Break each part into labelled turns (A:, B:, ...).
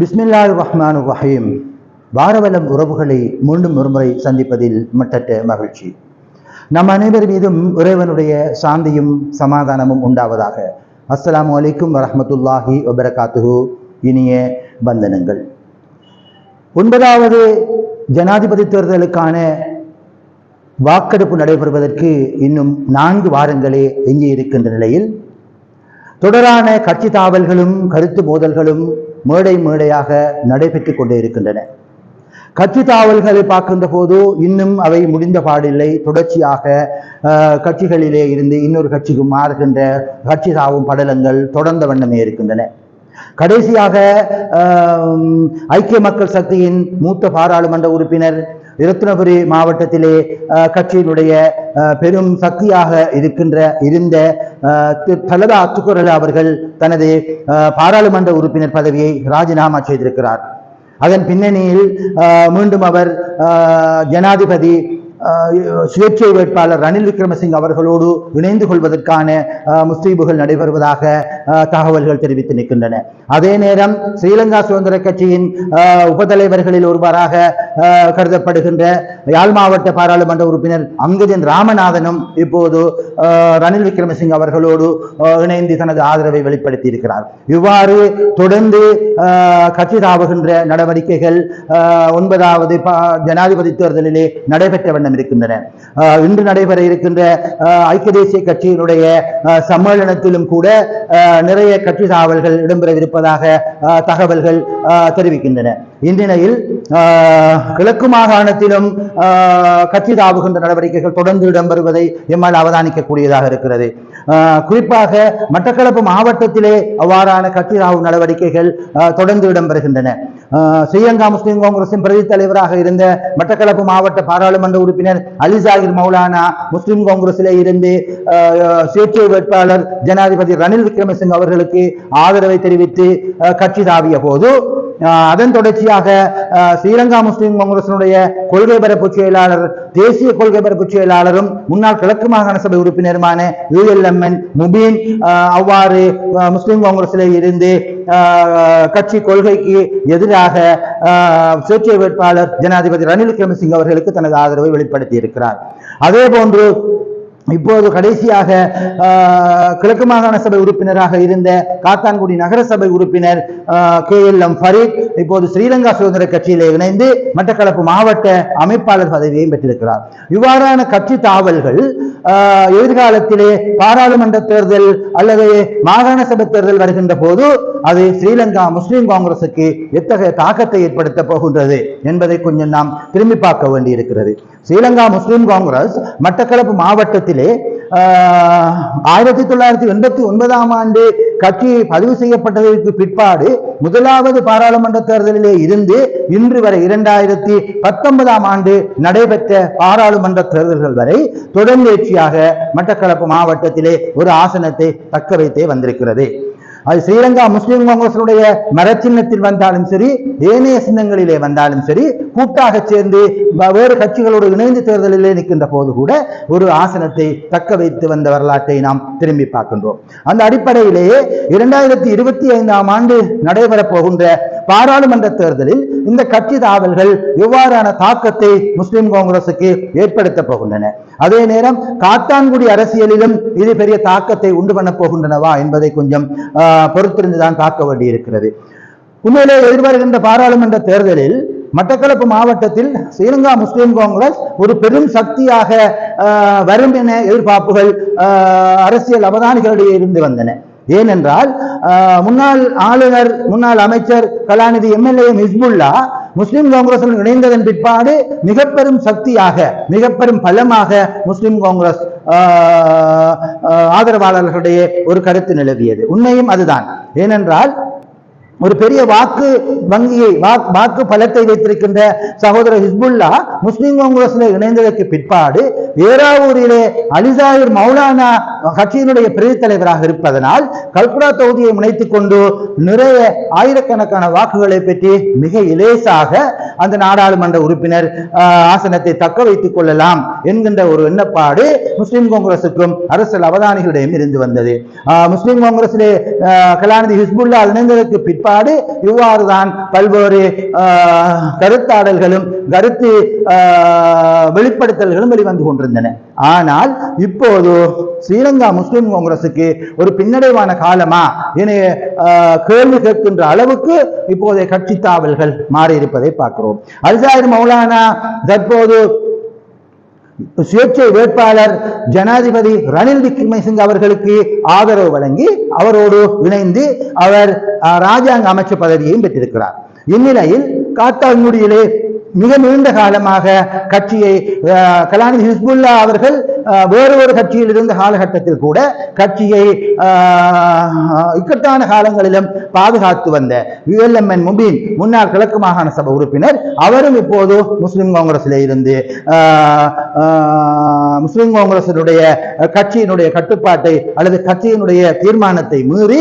A: பிஸ்மில்லா ரஹ்மான் ரஹீம் வாரவலம் உறவுகளை மீண்டும் ஒருமுறை சந்திப்பதில் மட்டற்ற மகிழ்ச்சி நம் அனைவர் மீதும் இறைவனுடைய சாந்தியும் சமாதானமும் உண்டாவதாக அஸ்லாம் வலைக்கும் வரமத்துல்லாஹி வபரகாத்துஹு இனிய வந்தனங்கள் ஒன்பதாவது ஜனாதிபதி தேர்தலுக்கான வாக்கெடுப்பு நடைபெறுவதற்கு இன்னும் நான்கு வாரங்களே எஞ்சியிருக்கின்ற நிலையில் தொடரான கட்சி தாவல்களும் கருத்து மோதல்களும் மேடை மேடையாக நடைபெற்று கொண்டே இருக்கின்றன கட்சி தாவல்களை பார்க்கின்ற போது இன்னும் அவை முடிந்த பாடில்லை தொடர்ச்சியாக கட்சிகளிலே இருந்து இன்னொரு கட்சிக்கு மாறுகின்ற கட்சி தாவும் படலங்கள் தொடர்ந்த வண்ணமே இருக்கின்றன கடைசியாக ஐக்கிய மக்கள் சக்தியின் மூத்த பாராளுமன்ற உறுப்பினர் இரத்னபுரி மாவட்டத்திலே கட்சியினுடைய பெரும் சக்தியாக இருக்கின்ற இருந்த தலதா அத்துக்குரல் அவர்கள் தனது பாராளுமன்ற உறுப்பினர் பதவியை ராஜினாமா செய்திருக்கிறார் அதன் பின்னணியில் மீண்டும் அவர் ஜனாதிபதி சுயேட்சை வேட்பாளர் ரணில் விக்ரமசிங் அவர்களோடு இணைந்து கொள்வதற்கான முஸ்லீபுகள் நடைபெறுவதாக தகவல்கள் தெரிவித்து நிற்கின்றன அதே நேரம் ஸ்ரீலங்கா சுதந்திர கட்சியின் உபதலைவர்களில் ஒருவராக கருதப்படுகின்ற யாழ் மாவட்ட பாராளுமன்ற உறுப்பினர் அங்கஜன் ராமநாதனும் இப்போது ரணில் விக்ரமசிங் அவர்களோடு இணைந்து தனது ஆதரவை வெளிப்படுத்தி இருக்கிறார் இவ்வாறு தொடர்ந்து கட்சி தாவுகின்ற நடவடிக்கைகள் ஒன்பதாவது ஜனாதிபதி தேர்தலிலே நடைபெற்ற வண்ணம் இருக்கின்றன இன்று நடைபெற இருக்கின்ற ஐக்கிய தேசிய கட்சியினுடைய சம்மேளனத்திலும் கூட நிறைய கட்சி தாவல்கள் இடம்பெறவிருப்பதாக தகவல்கள் தெரிவிக்கின்றன இந்நிலையில் கிழக்கு மாகாணத்திலும் கட்சி தாவுகின்ற நடவடிக்கைகள் தொடர்ந்து இடம்பெறுவதை எம்மால் அவதானிக்கக்கூடியதாக இருக்கிறது குறிப்பாக மட்டக்களப்பு மாவட்டத்திலே அவ்வாறான கட்டிராவு நடவடிக்கைகள் தொடர்ந்து இடம்பெறுகின்றன ஸ்ரீலங்கா முஸ்லிம் காங்கிரசின் பிரதி தலைவராக இருந்த மட்டக்களப்பு மாவட்ட பாராளுமன்ற உறுப்பினர் அலி அலிசாகிர் மௌலானா முஸ்லிம் காங்கிரஸிலே இருந்து சுயேட்சை வேட்பாளர் ஜனாதிபதி ரணில் விக்ரமசிங் அவர்களுக்கு ஆதரவை தெரிவித்து கட்சி தாவிய போது அதன் தொடர்ச்சியாக ஸ்ரீலங்கா முஸ்லிம் காங்கிரசினுடைய கொள்கை பரப்பு செயலாளர் தேசிய கொள்கை பரப்பு செயலாளரும் முன்னாள் கிழக்கு மாகாண சபை உறுப்பினருமான யுஎல்எம்என் முபீன் அவ்வாறு முஸ்லிம் காங்கிரஸில் இருந்து கட்சி கொள்கைக்கு எதிராக சுயேட்சை வேட்பாளர் ஜனாதிபதி ரணில் விக்ரமசிங்க அவர்களுக்கு தனது ஆதரவை வெளிப்படுத்தி இருக்கிறார் அதே போன்று இப்போது கடைசியாக கிழக்கு மாகாண சபை உறுப்பினராக இருந்த காத்தான்குடி நகரசபை உறுப்பினர் கே எல் எம் ஃபரீத் இப்போது ஸ்ரீலங்கா சுதந்திர கட்சியிலே இணைந்து மட்டக்களப்பு மாவட்ட அமைப்பாளர் பதவியையும் பெற்றிருக்கிறார் இவ்வாறான கட்சி தாவல்கள் எதிர்காலத்திலே பாராளுமன்ற தேர்தல் அல்லது மாகாண சபை தேர்தல் வருகின்ற போது அது ஸ்ரீலங்கா முஸ்லிம் காங்கிரசுக்கு எத்தகைய தாக்கத்தை ஏற்படுத்த போகின்றது என்பதை கொஞ்சம் நாம் திரும்பி பார்க்க வேண்டியிருக்கிறது ஸ்ரீலங்கா முஸ்லிம் காங்கிரஸ் மட்டக்களப்பு மாவட்டத்தில் மாநிலத்திலே ஆயிரத்தி தொள்ளாயிரத்தி எண்பத்தி ஒன்பதாம் ஆண்டு கட்சி பதிவு செய்யப்பட்டதற்கு பிற்பாடு முதலாவது பாராளுமன்ற தேர்தலிலே இருந்து இன்று வரை இரண்டாயிரத்தி பத்தொன்பதாம் ஆண்டு நடைபெற்ற பாராளுமன்ற தேர்தல்கள் வரை தொடர்ந்து மட்டக்களப்பு மாவட்டத்திலே ஒரு ஆசனத்தை தக்க வைத்தே வந்திருக்கிறது அது ஸ்ரீலங்கா முஸ்லிம் காங்கிரசுடைய மரச்சின்னத்தில் வந்தாலும் சரி ஏனைய சின்னங்களிலே வந்தாலும் சரி கூட்டாக சேர்ந்து வேறு கட்சிகளோடு இணைந்து தேர்தலிலே நிற்கின்ற போது கூட ஒரு ஆசனத்தை தக்க வைத்து வந்த வரலாற்றை நாம் திரும்பி பார்க்கின்றோம் அந்த அடிப்படையிலேயே இரண்டாயிரத்தி இருபத்தி ஐந்தாம் ஆண்டு நடைபெறப் போகின்ற பாராளுமன்ற தேர்தலில் இந்த கட்சி தாவல்கள் எவ்வாறான தாக்கத்தை முஸ்லிம் காங்கிரசுக்கு ஏற்படுத்த போகின்றன அதே நேரம் காத்தான்குடி அரசியலிலும் இது பெரிய தாக்கத்தை உண்டு பண்ண போகின்றனவா என்பதை கொஞ்சம் பொறுத்திருந்துதான் தாக்க வேண்டி இருக்கிறது உண்மையிலே எதிர்வருகின்ற பாராளுமன்ற தேர்தலில் மட்டக்களப்பு மாவட்டத்தில் ஸ்ரீலங்கா முஸ்லிம் காங்கிரஸ் ஒரு பெரும் சக்தியாக வரும் என எதிர்பார்ப்புகள் அரசியல் அவதானிகளிடையே இருந்து வந்தன ஏனென்றால் முன்னாள் ஆளுநர் முன்னாள் அமைச்சர் கலாநிதி எம்எல்ஏ ஹிஸ்புல்லா முஸ்லிம் காங்கிரசுடன் இணைந்ததன் பிற்பாடு மிக பெரும் சக்தியாக மிக பெரும் பலமாக முஸ்லிம் காங்கிரஸ் ஆதரவாளர்களுடைய ஒரு கருத்து நிலவியது உண்மையும் அதுதான் ஏனென்றால் ஒரு பெரிய வாக்கு வங்கியை வாக்கு பலத்தை வைத்திருக்கின்ற சகோதரர் ஹிஸ்புல்லா முஸ்லிம் காங்கிரஸ்ல இணைந்ததற்கு பிற்பாடு ஏராவூரிலே அலிசாயிர் மௌலானா கட்சியினுடைய பிரதி தலைவராக இருப்பதனால் கல்குடா தொகுதியை முனைத்து கொண்டு நிறைய ஆயிரக்கணக்கான வாக்குகளை பெற்று மிக இலேசாக அந்த நாடாளுமன்ற உறுப்பினர் ஆசனத்தை தக்க வைத்துக் கொள்ளலாம் என்கின்ற ஒரு எண்ணப்பாடு முஸ்லிம் காங்கிரசுக்கும் அரசியல் அவதானிகளிடையும் இருந்து வந்தது முஸ்லிம் காங்கிரசிலே கலாநிதி ஹிஸ்புல்லா இணைந்ததற்கு பிற்பாடு வெளிப்பாடு இவ்வாறுதான் பல்வேறு கருத்தாடல்களும் கருத்து வெளிப்படுத்தல்களும் வெளிவந்து கொண்டிருந்தன ஆனால் இப்போது ஸ்ரீலங்கா முஸ்லிம் காங்கிரசுக்கு ஒரு பின்னடைவான காலமா என கேள்வி கேட்கின்ற அளவுக்கு இப்போதைய கட்சி தாவல்கள் மாறியிருப்பதை பார்க்கிறோம் அல்சாயிர் மௌலானா தற்போது சுயேட்சை வேட்பாளர் ஜனாதிபதி ரணில் விக்ரமசிங் அவர்களுக்கு ஆதரவு வழங்கி அவரோடு இணைந்து அவர் ராஜாங்க அமைச்சர் பதவியையும் பெற்றிருக்கிறார் இந்நிலையில் காத்தாங்குடியிலே மிக நீண்ட காலமாக கட்சியை கலாநிதி ஹிஸ்புல்லா அவர்கள் வேறு ஒரு கட்சியில் இருந்த காலகட்டத்தில் கூட கட்சியை இக்கட்டான காலங்களிலும் பாதுகாத்து வந்த யுஎல்எம்என் முபீன் முன்னாள் கிழக்கு மாகாண சபை உறுப்பினர் அவரும் இப்போது முஸ்லிம் காங்கிரஸில் இருந்து முஸ்லிம் காங்கிரசினுடைய கட்சியினுடைய கட்டுப்பாட்டை அல்லது கட்சியினுடைய தீர்மானத்தை மீறி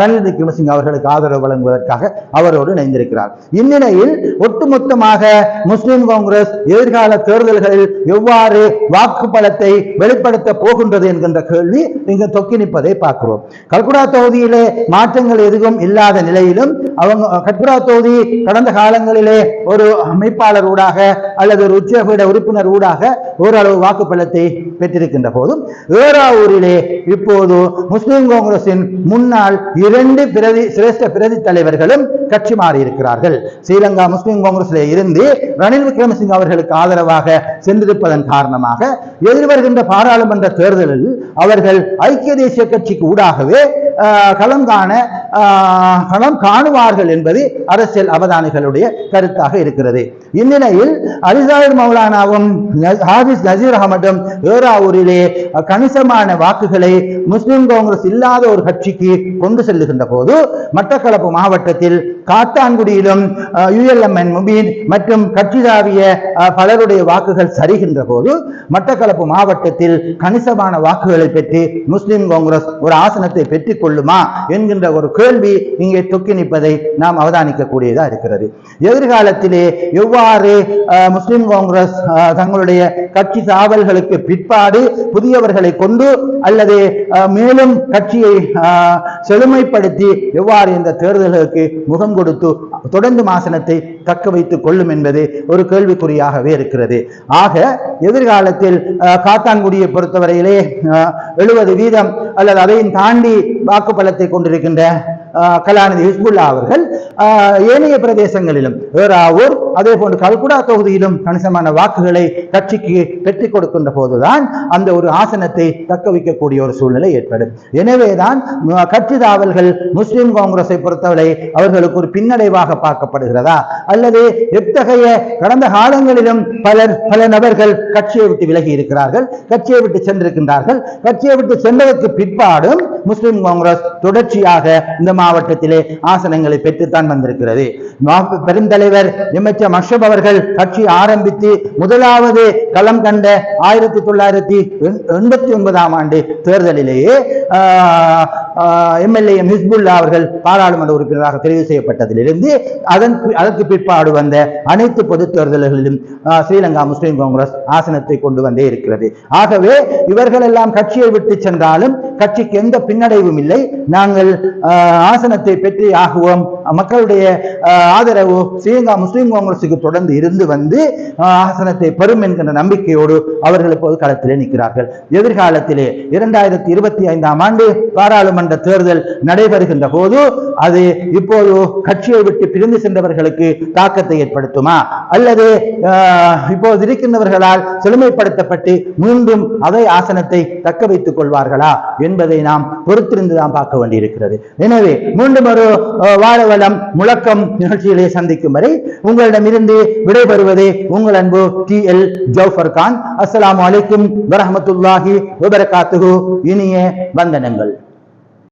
A: ரணில் விக்ரமசிங் அவர்களுக்கு ஆதரவு வழங்குவதற்காக அவரோடு இணைந்திருக்கிறார் இந்நிலையில் ஒட்டுமொத்தமாக முஸ்லிம் காங்கிரஸ் எதிர்கால தேர்தல்களில் எவ்வாறு வாக்கு பலத்தை வெளிப்படுத்த போகின்றது என்கின்ற கேள்வி இங்கு தொக்கி நிற்பதை பார்க்கிறோம் கல்குடா தொகுதியிலே மாற்றங்கள் எதுவும் இல்லாத நிலையிலும் அவங்க கட்புரா தொகுதி கடந்த காலங்களிலே ஒரு அமைப்பாளர் ஊடாக அல்லது ஒரு உச்சபீட உறுப்பினர் ஊடாக ஓரளவு வாக்குப்பலத்தை பெற்றிருக்கின்ற போதும் ஏராவூரிலே இப்போது முஸ்லிம் காங்கிரசின் முன்னாள் இரண்டு பிரதி சிரேஷ்ட பிரதி தலைவர்களும் கட்சி மாறி இருக்கிறார்கள் ஸ்ரீலங்கா முஸ்லிம் காங்கிரஸில் இருந்து ரணில் விக்ரமசிங் அவர்களுக்கு ஆதரவாக சென்றிருப்பதன் காரணமாக எதிர்வர்கள் வருகின்ற பாராளுமன்ற தேர்தலில் அவர்கள் ஐக்கிய தேசிய கட்சிக்கு ஊடாகவே களம் காண களம் காணுவார்கள் என்பது அரசியல் அவதானிகளுடைய கருத்தாக இருக்கிறது இந்நிலையில் அலிசாயர் மௌலானாவும் ஹாபிஸ் நசீர் அகமதும் ஏராவூரிலே கணிசமான வாக்குகளை முஸ்லிம் காங்கிரஸ் இல்லாத ஒரு கட்சிக்கு கொண்டு செல்லுகின்ற போது மட்டக்களப்பு மாவட்டத்தில் காத்தான்குடியிலும் யுஎல்எம்என் முபீன் மற்றும் கட்சி தாவிய பலருடைய வாக்குகள் சரிகின்ற போது மட்டக்களப்பு மாவட்டத்தில் கணிசமான வாக்குகளை பெற்று முஸ்லிம் காங்கிரஸ் ஒரு ஆசனத்தை பெற்றுக் கொள்ளுமா என்கின்ற ஒரு கேள்வி இங்கே தொக்கி நிற்பதை நாம் அவதானிக்க கூடியதா இருக்கிறது எதிர்காலத்திலே எவ்வாறு முஸ்லிம் காங்கிரஸ் தங்களுடைய கட்சி சாவல்களுக்கு பிற்பாடு புதியவர்களை கொண்டு அல்லது மேலும் கட்சியை செழுமைப்படுத்தி எவ்வாறு இந்த தேர்தல்களுக்கு முகம் கொடுத்து தொடர்ந்து மாசனத்தை தக்க வைத்துக் கொள்ளும் என்பது ஒரு கேள்விக்குறியாகவே இருக்கிறது ஆக எதிர்காலத்தில் காத்தான்குடியை பொறுத்தவரையிலே எழுபது வீதம் அல்லது அதையும் தாண்டி வாக்கு பலத்தை கொண்டிருக்கின்ற கலாநிதி ஹிஸ்புல்லா அவர்கள் ஏனைய பிரதேசங்களிலும் ஏறாவூர் அதே போன்று கல்குடா தொகுதியிலும் கணிசமான வாக்குகளை கட்சிக்கு பெற்றுக் கொடுக்கின்ற போதுதான் அந்த ஒரு ஆசனத்தை தக்க வைக்கக்கூடிய ஒரு சூழ்நிலை ஏற்படும் எனவேதான் கட்சி தாவல்கள் முஸ்லிம் காங்கிரஸை பொறுத்தவரை அவர்களுக்கு ஒரு பின்னடைவாக பார்க்கப்படுகிறதா அல்லது எத்தகைய கடந்த காலங்களிலும் பலர் பல நபர்கள் கட்சியை விட்டு விலகி இருக்கிறார்கள் கட்சியை விட்டு சென்றிருக்கின்றார்கள் கட்சியை விட்டு சென்றதற்கு பிற்பாடும் முஸ்லிம் காங்கிரஸ் தொடர்ச்சியாக இந்த மாவட்டத்திலே ஆசனங்களை பெற்றுத்தான் வந்திருக்கிறது பெருந்தலைவர் எம்எச் மஷப் அவர்கள் கட்சி ஆரம்பித்து முதலாவது களம் கண்ட ஆயிரத்தி தொள்ளாயிரத்தி எண்பத்தி ஒன்பதாம் ஆண்டு தேர்தலிலேயே எம்எல்ஏ எம் ஹிஸ்புல்லா அவர்கள் பாராளுமன்ற உறுப்பினராக தெரிவு செய்யப்பட்டதிலிருந்து அதன் அதற்கு பிற்பாடு வந்த அனைத்து பொது தேர்தல்களிலும் ஸ்ரீலங்கா முஸ்லீம் காங்கிரஸ் ஆசனத்தை கொண்டு வந்தே இருக்கிறது ஆகவே இவர்கள் எல்லாம் கட்சியை விட்டு சென்றாலும் கட்சிக்கு எந்த பின்னடைவும் இல்லை நாங்கள் ஆசனத்தை பெற்றி ஆகுவோம் மக்களுடைய ஆதரவு ஸ்ரீலங்கா முஸ்லீம் காங்கிரசுக்கு தொடர்ந்து இருந்து வந்து ஆசனத்தை பெறும் என்கின்ற நம்பிக்கையோடு அவர்கள் இப்போது களத்திலே நிற்கிறார்கள் எதிர்காலத்திலே இரண்டாயிரத்தி இருபத்தி ஐந்தாம் ஆண்டு பாராளுமன்ற சட்டமன்ற தேர்தல் நடைபெறுகின்ற போது அது இப்போது கட்சியை விட்டு பிரிந்து சென்றவர்களுக்கு தாக்கத்தை ஏற்படுத்துமா அல்லது இப்போது இருக்கின்றவர்களால் செழுமைப்படுத்தப்பட்டு மீண்டும் அதே ஆசனத்தை தக்க வைத்துக் கொள்வார்களா என்பதை நாம் பொறுத்திருந்து தான் பார்க்க வேண்டியிருக்கிறது எனவே மீண்டும் ஒரு வாழவளம் முழக்கம் நிகழ்ச்சிகளை சந்திக்கும் வரை உங்களிடமிருந்து விடைபெறுவது உங்கள் அன்பு டி எல் ஜவுஃபர் கான் அஸ்லாம் வலைக்கும் வரமத்துல்லாஹி விபரகாத்துகு இனிய வந்தனங்கள்